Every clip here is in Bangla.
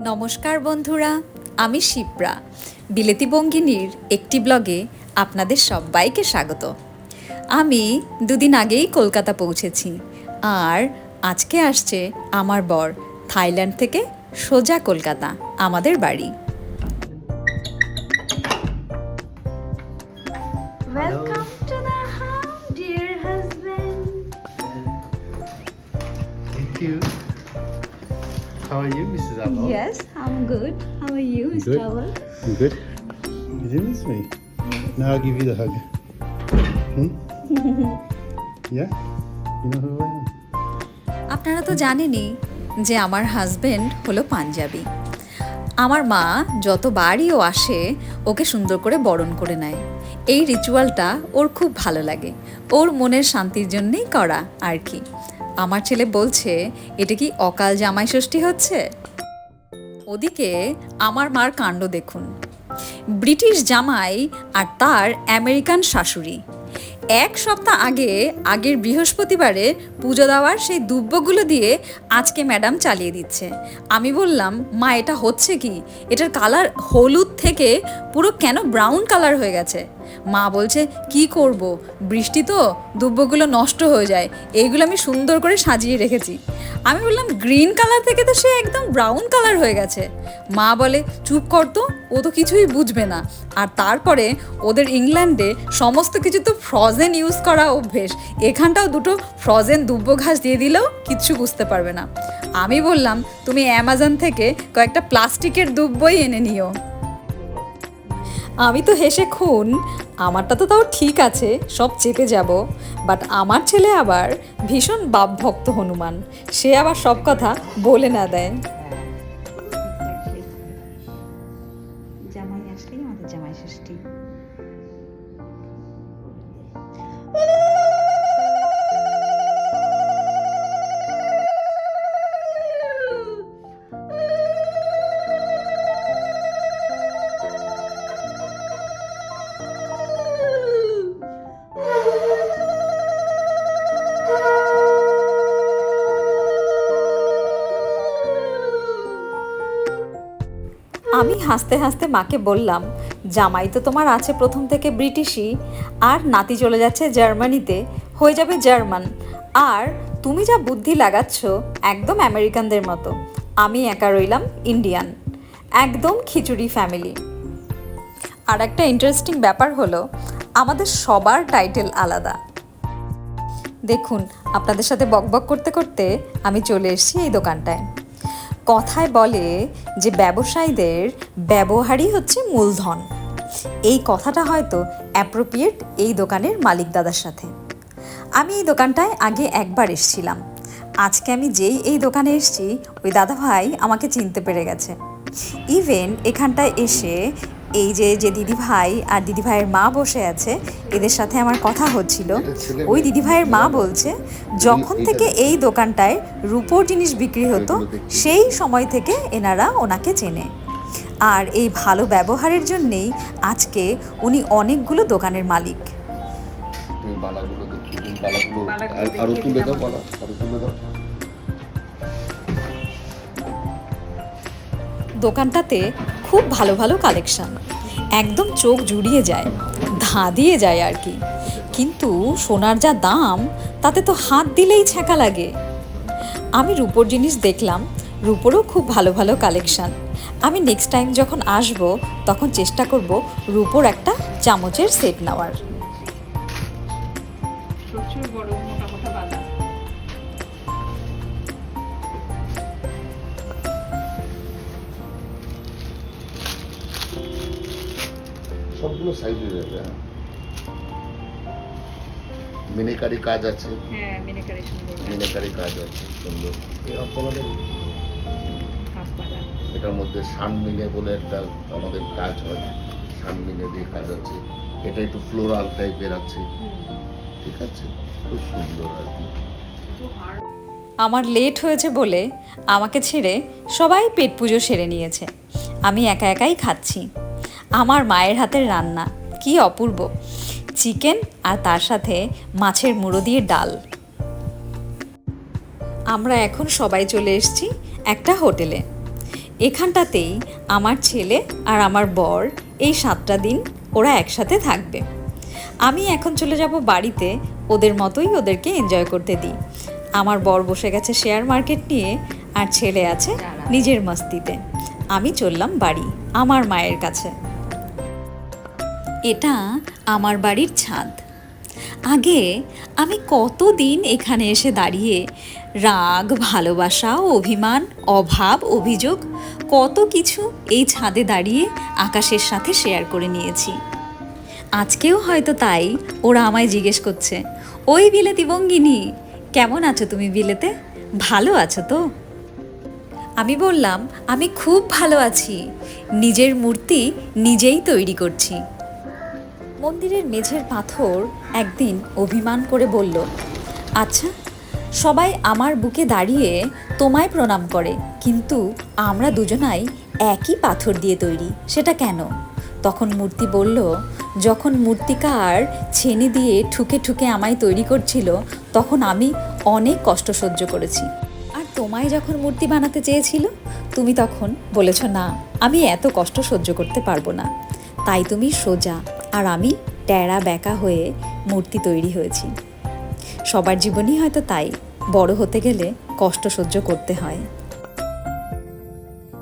নমস্কার বন্ধুরা আমি শিপ্রা। বিলেতি বঙ্গিনীর একটি ব্লগে আপনাদের সবাইকে স্বাগত। আমি দুদিন আগেই কলকাতা পৌঁছেছি আর আজকে আসছে আমার বর থাইল্যান্ড থেকে সোজা কলকাতা আমাদের বাড়ি। Welcome How are you, Mrs. Abel? Yes, I'm good. How are you, Mr. Good. Awal? You good? You did miss me. Now I'll give you the hug. Hmm? yeah? You know who I am? আপনারা তো জানেনই যে আমার হাজবেন্ড হলো পাঞ্জাবি আমার মা যতবারই ও আসে ওকে সুন্দর করে বরণ করে নেয় এই রিচুয়ালটা ওর খুব ভালো লাগে। ওর মনের শান্তির জন্যেই করা আর কি। আমার ছেলে বলছে, এটা কি অকাল জামাই ষষ্ঠী হচ্ছে? ওদিকে আমার মার কাণ্ড দেখুন। ব্রিটিশ জামাই আর তার আমেরিকান শাশুড়ি। এক সপ্তাহ আগে, আগের বৃহস্পতিবারে পুজো দেওয়ার সেই দুব্বগুলো দিয়ে আজকে ম্যাডাম চালিয়ে দিচ্ছে। আমি বললাম, মা, এটা হচ্ছে কি? এটার কালার হলুদ থেকে পুরো কেন ব্রাউন কালার হয়ে গেছে? মা বলছে, কি করব? বৃষ্টি তো, দুব্বগুলো নষ্ট হয়ে যায়। এইগুলো আমি সুন্দর করে সাজিয়ে রেখেছি। আমি বললাম, গ্রিন কালার থেকে তো সে একদম ব্রাউন কালার হয়ে গেছে। মা বলে, চুপ কর তো, ও তো কিছুই বুঝবে না। আর তারপরে ওদের ইংল্যান্ডে সমস্ত কিছু তো ফ্রজেন ইউজ করা অভ্যেস। এখানটাও দুটো ফ্রজেন দুব্ব ঘাস দিয়ে দিলেও কিচ্ছু বুঝতে পারবে না। আমি বললাম, তুমি অ্যামাজন থেকে কয়েকটা প্লাস্টিকের দুব্বই এনে নিও। আমি তো হেসে খুন। আমারটা তো তাও ঠিক আছে, সব চেপে যাব। বাট আমার ছেলে আবার ভীষণ বাপভক্ত হনুমান। সে আবার সব কথা বলে না দেয়। আমি হাসতে হাসতে মাকে বললাম, জামাই তো তোমার আছে প্রথম থেকে ব্রিটিশই, আর নাতি চলে যাচ্ছে জার্মানিতে, হয়ে যাবে জার্মান। আর তুমি যা বুদ্ধি লাগাচ্ছ, একদম আমেরিকানদের মতো। আমি একা রইলাম ইন্ডিয়ান। একদম খিচুড়ি ফ্যামিলি। আর একটা ইন্টারেস্টিং ব্যাপার হলো, আমাদের সবার টাইটেল আলাদা। দেখুন, আপনাদের সাথে বকবক করতে করতে আমি চলে এসেছি এই দোকানটায়। কথায় বলে যে ব্যবসায়ীদের ব্যবহারই হচ্ছে মূলধন। এই কথাটা হয়তো অ্যাপ্রোপ্রিয়েট এই দোকানের মালিক দাদার সাথে। আমি এই দোকানটায় আগে একবার এসছিলাম। আজকে আমি যেই এই দোকানে এসছি, ওই দাদা ভাই আমাকে চিনতে পেরে গেছে। ইভেন এখানটায় এসে এই যে যে দিদি ভাই আর দিদি ভাইয়ের মা বসে আছে এদের সাথে আমার কথা হচ্ছিল। ওই দিদি ভাইয়ের মা বলছে যখন থেকে এই দোকানটায় রূপোর জিনিস বিক্রি হতো সেই সময় থেকে এনারা ওনাকে চেনে। আর এই ভালো ব্যবহারের জন্যেই আজকে উনি অনেকগুলো দোকানের মালিক। বালাগুলো দেখি তুমি বালাগুলো আর- আরও তুলে দাও বালা আরও তুলে দাও। দোকানটাতে খুব ভালো ভালো কালেকশান একদম চোখ জুড়িয়ে যায়, ধা দিয়ে যায় আর কি। কিন্তু সোনার যা দাম, তাতে তো হাত দিলেই ছ্যাঁকা লাগে। আমি রূপোর জিনিস দেখলাম, রূপোরও খুব ভালো ভালো কালেকশান আমি নেক্সট টাইম যখন আসব, তখন চেষ্টা করব রূপোর একটা চামচের সেট নেওয়ার। সবগুলো সাইজে যাবে হ্যাঁ। মিনিকারি কাজ আছে। হ্যাঁ মিনিকারি সুন্দর মিনিকারি কাজ আছে সুন্দর। এই আপনাদের হাফ এটার মধ্যে সানমিনে বলে একটা আমাদের কাজ হয়। সানমিনে দিয়ে কাজ আছে। এটা একটু ফ্লোরাল টাইপের আছে। ঠিক আছে? খুব সুন্দর আর কি। আমার লেট হয়েছে বলে আমাকে ছেড়ে সবাই পেট পুজো সেরে নিয়েছে। আমি একা একাই খাচ্ছি। আমার মায়ের হাতের রান্না। কি অপূর্ব। চিকেন আর তার সাথে মাছের মুড়ো দিয়ে ডাল। আমরা এখন সবাই চলে এসেছি একটা হোটেলে। এখানটাতেই আমার ছেলে আর আমার বর এই সাতটা দিন ওরা একসাথে থাকবে। আমি এখন চলে যাব বাড়িতে, ওদের মতোই ওদেরকে এনজয় করতে দিই। আমার বর বসে গেছে শেয়ার মার্কেট নিয়ে আর ছেলে আছে নিজের মস্তিতে। আমি চললাম বাড়ি, আমার মায়ের কাছে। এটা আমার বাড়ির ছাদ। আগে আমি কতদিন এখানে এসে দাঁড়িয়ে রাগ, ভালোবাসা, অভিমান, অভাব, অভিযোগ, কত কিছু এই ছাদে দাঁড়িয়ে আকাশের সাথে শেয়ার করে নিয়েছি। আজকেও হয়তো তাই ওরা আমায় জিজ্ঞেস করছে, ওই বিলেতি বঙ্গিনী, কেমন আছো তুমি বিলেতে? ভালো আছো তো? আমি বললাম, আমি খুব ভালো আছি। নিজের মূর্তি নিজেই তৈরি করছি। মন্দিরের মেঝের পাথর একদিন অভিমান করে বলল আচ্ছা সবাই আমার বুকে দাঁড়িয়ে তোমায় প্রণাম করে, কিন্তু আমরা দুজনাই একই পাথর দিয়ে তৈরি, সেটা কেন? তখন মূর্তি বলল, যখন মূর্তিকার ছেনি দিয়ে ঠুকে ঠুকে আমায় তৈরি করছিল, তখন আমি অনেক কষ্ট সহ্য করেছি। আর তোমায় যখন মূর্তি বানাতে চেয়েছিল, তুমি তখন বলেছ, না, আমি এত কষ্ট সহ্য করতে পারব না। তাই তুমি সোজা আর আমি ট্যাড়া ব্যাকা হয়ে মূর্তি তৈরি হয়েছি। সবার জীবনই হয়তো তাই, বড় হতে গেলে কষ্ট সহ্য করতে হয়।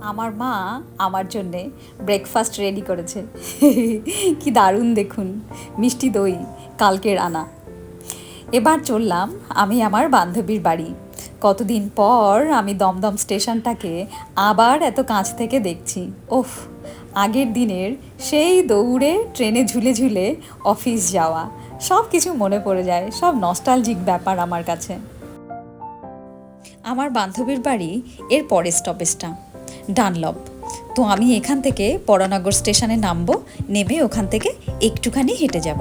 আমার মা আমার জন্যে ব্রেকফাস্ট রেডি করেছে। কি দারুণ দেখুন, মিষ্টি দই, কালকের আনা। এবার চললাম আমি আমার বান্ধবীর বাড়ি। কতদিন পর আমি দমদম স্টেশনটাকে আবার এত কাছ থেকে দেখছি। ওফ আগের দিনের সেই দৌড়ে ট্রেনে ঝুলে ঝুলে অফিস যাওয়া, সব কিছু মনে পড়ে যায়, সব নস্টালজিক ব্যাপার আমার কাছে। আমার বান্ধবীর বাড়ি এর পরের স্টপেজটা ডানলপ। তো আমি এখান থেকে পরানগর স্টেশনে নামবো, নেমে ওখান থেকে একটুখানি হেঁটে যাব।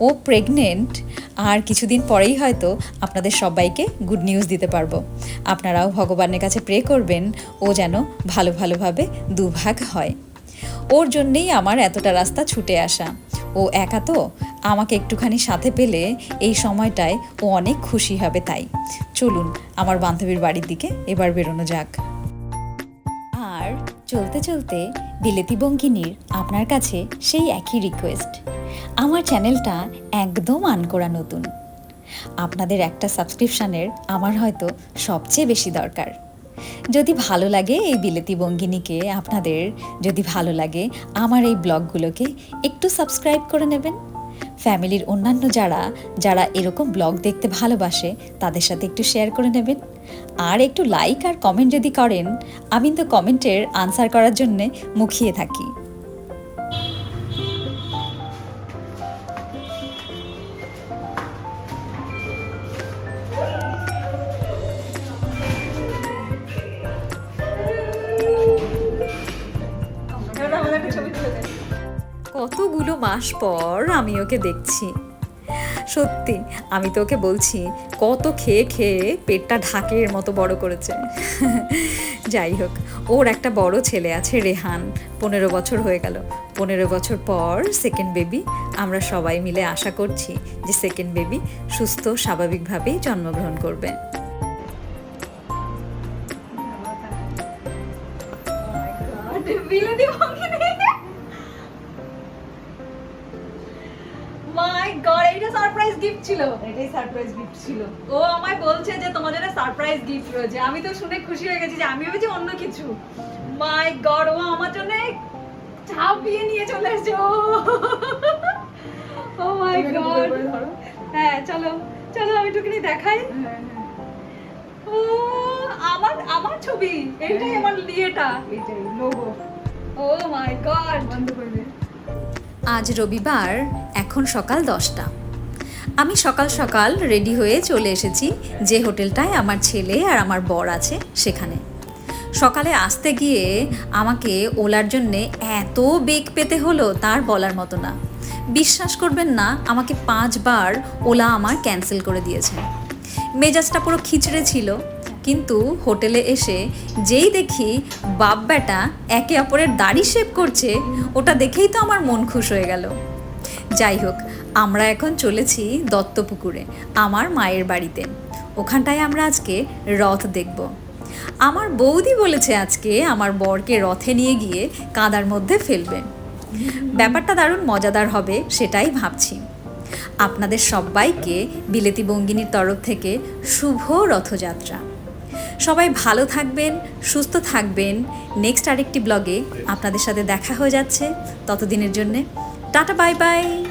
ও প্রেগনেন্ট আর কিছুদিন পরেই হয়তো আপনাদের সবাইকে গুড নিউজ দিতে পারব। আপনারাও ভগবানের কাছে প্রে করবেন, ও যেন ভালো ভালোভাবে দুভাগ হয়। ওর জন্যেই আমার এতটা রাস্তা ছুটে আসা। ও একা তো, আমাকে একটুখানি সাথে পেলে এই সময়টায় ও অনেক খুশি হবে তাই। চলুন, আমার বান্ধবীর বাড়ির দিকে এবার বেরোনো যাক। আর চলতে চলতে বিলেতি বঙ্কিনীর আপনার কাছে সেই একই রিকোয়েস্ট আমার চ্যানেলটা একদম আন করা নতুন। আপনাদের একটা সাবস্ক্রিপশানের আমার হয়তো সবচেয়ে বেশি দরকার। যদি ভালো লাগে এই বিলেতি বঙ্গিনীকে, আপনাদের যদি ভালো লাগে, আমার এই ব্লগগুলোকে একটু সাবস্ক্রাইব করে নেবেন। ফ্যামিলির অন্যান্য যারা যারা এরকম ব্লগ দেখতে ভালোবাসে, তাদের সাথে একটু শেয়ার করে নেবেন। আর একটু লাইক আর কমেন্ট যদি করেন, আমি তো কমেন্টের আনসার করার জন্যে মুখিয়ে থাকি। কতগুলো মাস পর আমি ওকে দেখছি। সত্যি, আমি তো ওকে বলছি, কত খেয়ে খেয়ে পেটটা ঢাকের মতো বড় করেছে। যাই হোক, ওর একটা বড় ছেলে আছে, রেহান। পনেরো বছর হয়ে গেল। পনেরো বছর পর সেকেন্ড বেবি আমরা সবাই মিলে আশা করছি যে সেকেন্ড বেবি সুস্থ স্বাভাবিকভাবেই জন্মগ্রহণ করবে। বিলেতি বঙ্গিনী গিফট ছিল। এটাই সারপ্রাইজ গিফট ছিল। ও আমায় বলছে যে তোমার জন্য সারপ্রাইজ গিফট রয়েছে। আমি তো শুনে খুশি হয়ে গেছি যে আমি ভেবেছি অন্য কিছু। মাই গড ও আমার জন্য ছাপিয়ে নিয়ে চলে এসেছে। ও। Oh my God. হ্যাঁ চলো চলো আমি টুকুনি দেখাই। হ্যাঁ, ও আমার আমার ছবি। এইটাই হ্যাঁ। আমার ইয়েটা। এইটাই লোগো ও মাই গড বন্ধ করে আজ রবিবার এখন সকাল দশটা। আমি সকাল সকাল রেডি হয়ে চলে এসেছি যে হোটেলটায় আমার ছেলে আর আমার বর আছে সেখানে। সকালে আসতে গিয়ে আমাকে ওলার জন্যে এত বেগ পেতে হলো তার বলার মতো না। বিশ্বাস করবেন না, আমাকে পাঁচবার ওলা আমার ক্যান্সেল করে দিয়েছে। মেজাজটা পুরো খিচড়ে ছিল, কিন্তু হোটেলে এসে যেই দেখি বাপ বেটা একে অপরের দাড়ি শেভ করছে, ওটা দেখেই তো আমার মন খুশ হয়ে গেল। যাই হোক আমরা এখন চলেছি দত্তপুকুরে, আমার মায়ের বাড়িতে। ওখানটায় আমরা আজকে রথ দেখব। আমার বৌদি বলেছে আজকে আমার বরকে রথে নিয়ে গিয়ে কাদার মধ্যে ফেলবে। ব্যাপারটা দারুণ মজাদার হবে, সেটাই ভাবছি। আপনাদের সবাইকে বিলেতি বঙ্গিনীর তরফ থেকে শুভ রথযাত্রা। সবাই ভালো থাকবেন, সুস্থ থাকবেন। নেক্সট আরেকটি ব্লগে আপনাদের সাথে দেখা হয়ে যাচ্ছে। ততদিনের জন্যে টাটা, বাই বাই।